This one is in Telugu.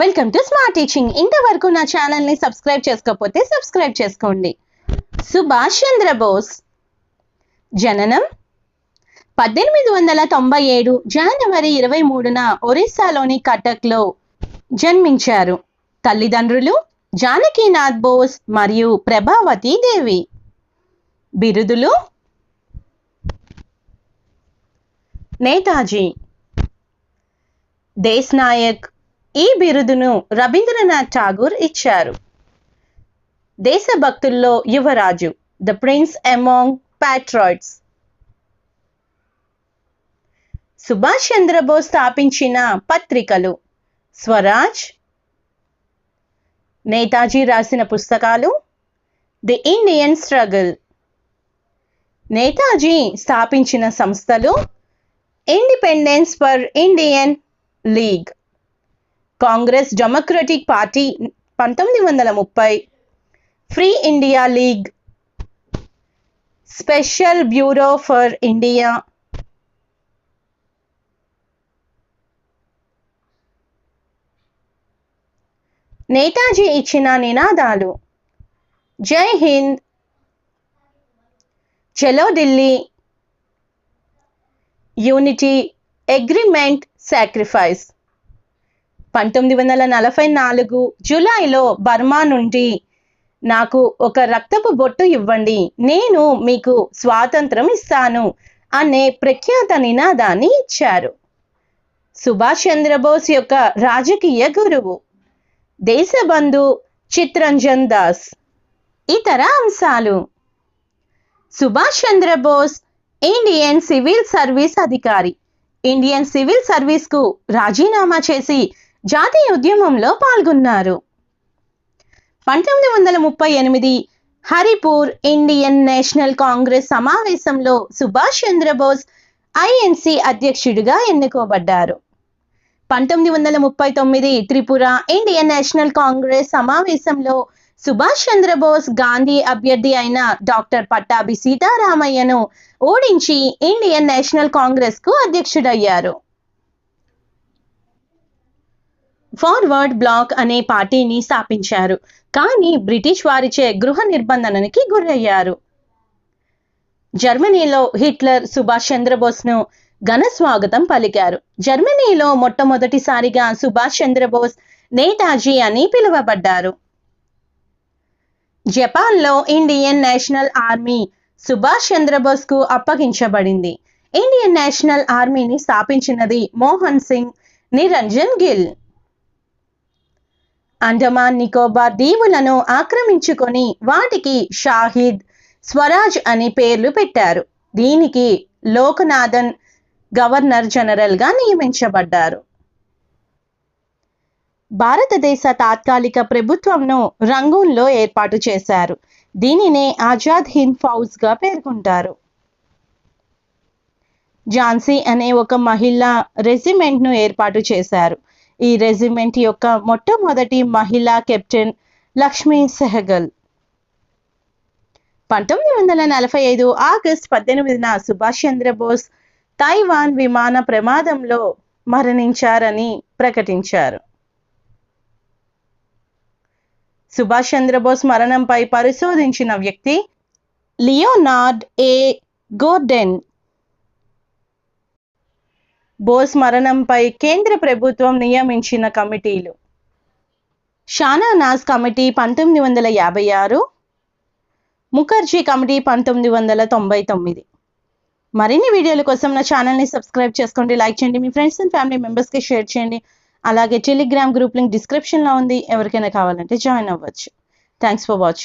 వెల్కమ్ టు స్మార్ట్ టీచింగ్ ఇంతవరకు నా ఛానల్ని సబ్స్క్రైబ్ చేసుకోకపోతే సబ్స్క్రైబ్ చేసుకోండి. సుభాష్ చంద్రబోస్. జననం పద్దెనిమిది వందల తొంభై ఏడు జనవరి ఇరవై మూడున ఒరిస్సాలోని కటక్లో జన్మించారు. తల్లిదండ్రులు జానకీనాథ్ బోస్ మరియు ప్రభావతి దేవి. బిరుదులు నేతాజీ. దేశ్ నాయక్ ఈ బిరుదును రవీంద్రనాథ్ ఠాగూర్ ఇచ్చారు. దేశభక్తుల్లో యువరాజు the prince among patriots Subhash Chandra Bose స్థాపించిన పత్రికలు స్వరాజ్ నేతాజీ రాసిన పుస్తకాలు ది ఇండియన్ స్ట్రగుల్. నేతాజీ స్థాపించిన సంస్థలు independence for Indian league. Congress democratic party పంతొమ్మిది వందల ముప్పై free India league special bureau for India. Netaji ఇచ్చిన నినాదాలు. జై హింద్. చలో ఢిల్లీ. Unity agreement sacrifice. పంతొమ్మిది వందల నలభై నాలుగు జూలైలో బర్మా నుండి నాకు ఒక రక్తపు బొట్టు ఇవ్వండి. నేను మీకు స్వాతంత్రం ఇస్తాను అనే ప్రఖ్యాత నినాదాన్ని ఇచ్చారు. సుభాష్ చంద్రబోస్ యొక్క రాజకీయ గురువు. దేశబంధు చిత్రంజన్ దాస్. ఇతర అంశాలు. Subhash Chandra Bose Indian civil service అధికారి. ఇండియన్ సివిల్ సర్వీస్కు రాజీనామా చేసి జాతీయ ఉద్యమంలో పాల్గొన్నారు. పంతొమ్మిది వందల ముప్పై ఎనిమిది హరిపూర్ ఇండియన్ నేషనల్ కాంగ్రెస్ సమావేశంలో సుభాష్ చంద్రబోస్ ఐఎన్సి అధ్యక్షుడిగా ఎన్నుకోబడ్డారు. పంతొమ్మిది వందల ముప్పై తొమ్మిది త్రిపుర ఇండియన్ నేషనల్ కాంగ్రెస్ సమావేశంలో సుభాష్ చంద్రబోస్ గాంధీ అభ్యర్థి అయిన డాక్టర్ పట్టాభి సీతారామయ్యను ఓడించి ఇండియన్ నేషనల్ కాంగ్రెస్కు అధ్యక్షుడయ్యారు. ఫార్వర్డ్ బ్లాక్ అనే పార్టీని స్థాపించారు. కానీ బ్రిటిష్ వారిచే గృహ నిర్బంధనకి గురయ్యారు. జర్మనీలో హిట్లర్ సుభాష్ చంద్రబోస్ను ఘన స్వాగతం పలికారు. జర్మనీలో మొట్టమొదటిసారిగా సుభాష్ చంద్రబోస్ నేతాజీ అని పిలువబడ్డారు. జపాన్లో ఇండియన్ నేషనల్ ఆర్మీ సుభాష్ చంద్రబోస్కు అప్పగించబడింది. ఇండియన్ నేషనల్ ఆర్మీని స్థాపించినది మోహన్ సింగ్ నిరంజన్ గిల్. అండమాన్ నికోబార్ దీవులను ఆక్రమించుకొని వాటికి షాహిద్ స్వరాజ్ అని పేర్లు పెట్టారు. దీనికి లోకనాథన్ గవర్నర్ జనరల్గా నియమించబడ్డారు. భారతదేశ తాత్కాలిక ప్రభుత్వంను రంగూన్లో ఏర్పాటు చేశారు. దీనినే ఆజాద్ హింద్ ఫౌజ్గా పేర్కొంటారు. ఝాన్సీ అనే ఒక మహిళా రెజిమెంట్ను ఏర్పాటు చేశారు. ఈ రెజిమెంట్ యొక్క మొట్టమొదటి మహిళా కెప్టెన్ లక్ష్మీ సెహగల్. పంతొమ్మిది వందల నలభై ఐదు ఆగస్ట్ పద్దెనిమిదిన సుభాష్ చంద్రబోస్ తైవాన్ విమాన ప్రమాదంలో మరణించారని ప్రకటించారు. సుభాష్ చంద్రబోస్ మరణంపై పరిశోధించిన వ్యక్తి లియోనార్డ్ ఏ. గోర్డెన్ బోస్ మరణంపై కేంద్ర ప్రభుత్వం నియమించిన కమిటీలు. షానానాజ్ కమిటీ పంతొమ్మిది వందల యాభై ఆరు ముఖర్జీ కమిటీ పంతొమ్మిది వందల తొంభై తొమ్మిది. మరిన్ని వీడియోల కోసం నా ఛానల్ని సబ్స్క్రైబ్ చేసుకోండి లైక్ చేయండి మీ ఫ్రెండ్స్ అండ్ ఫ్యామిలీ మెంబర్స్కి షేర్ చేయండి. అలాగే టెలిగ్రామ్ గ్రూప్ లింక్ డిస్క్రిప్షన్లో ఉంది ఎవరికైనా కావాలంటే జాయిన్ అవ్వచ్చు. Thanks for watching.